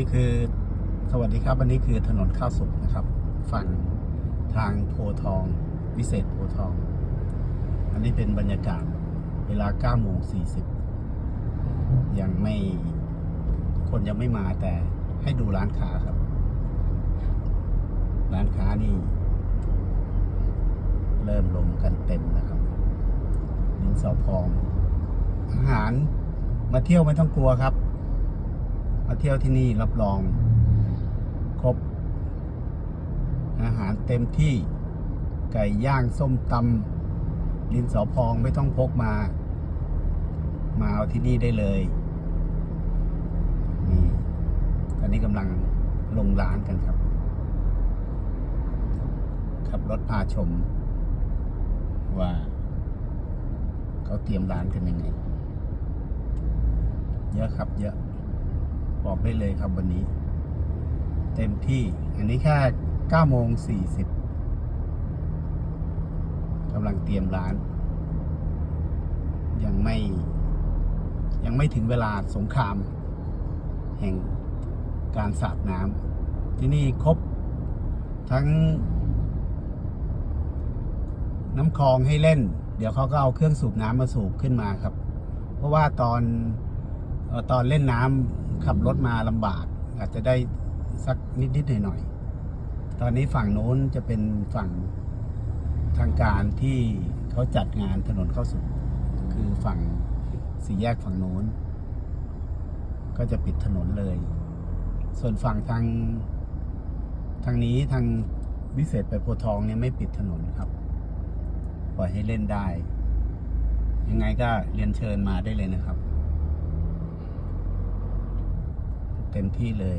นี่คือสวัสดีครับวันนี้คือถนนข้าวสุกนะครับ ฝั่งทางโพทอง วิเศษโพทอง อันนี้เป็นบรรยากาศเวลา9โมง40 ยังไม่คนยังไม่มาแต่ให้ดูร้านค้าครับ ร้านค้านี่ เริ่มลงกันเต็มนะครับดินสอพองอาหารมาเที่ยวไม่ต้องกลัวครับ มาเที่ยวที่นี่รับรอง ครบ อาหารเต็มที่ไก่ย่างส้มตำลินสอพองไม่ต้องพกมา มาเอาที่นี่ได้เลยนี่ตอนนี้กำลังลงร้านกันครับ ขับรถพาชม ว่า เขาเตรียมร้านกันยังไง เยอะครับเยอะ บอกได้เลยครับวันนี้ เต็มที่ อันนี้แค่9โมง40กำลังเตรียมร้าน ยังไม่ ยังไม่ถึงเวลาสงคราม แห่งการสาดน้ำที่นี่ครบ ทั้ง น้ำคลองให้เล่น เดี๋ยวเขาก็เอาเครื่องสูบน้ำมาสูบขึ้นมาครับ เพราะว่าตอนตอนเล่นน้ำ ขับรถมาลำบาก อาจจะได้สักนิดๆหน่อยๆตอนนี้ฝั่งโน้นจะเป็นฝั่งทางการที่เขาจัดงานถนนเข้าสู่คือฝั่งสี่แยกฝั่งโน้น ก็จะปิดถนนเลย ส่วนฝั่งทางทางนี้ทางวิเศษไปโพทองเนี่ยไม่ปิดถนนครับปล่อยให้เล่นได้ ยังไงก็เรียนเชิญมาได้เลยนะครับ เต็มที่เลย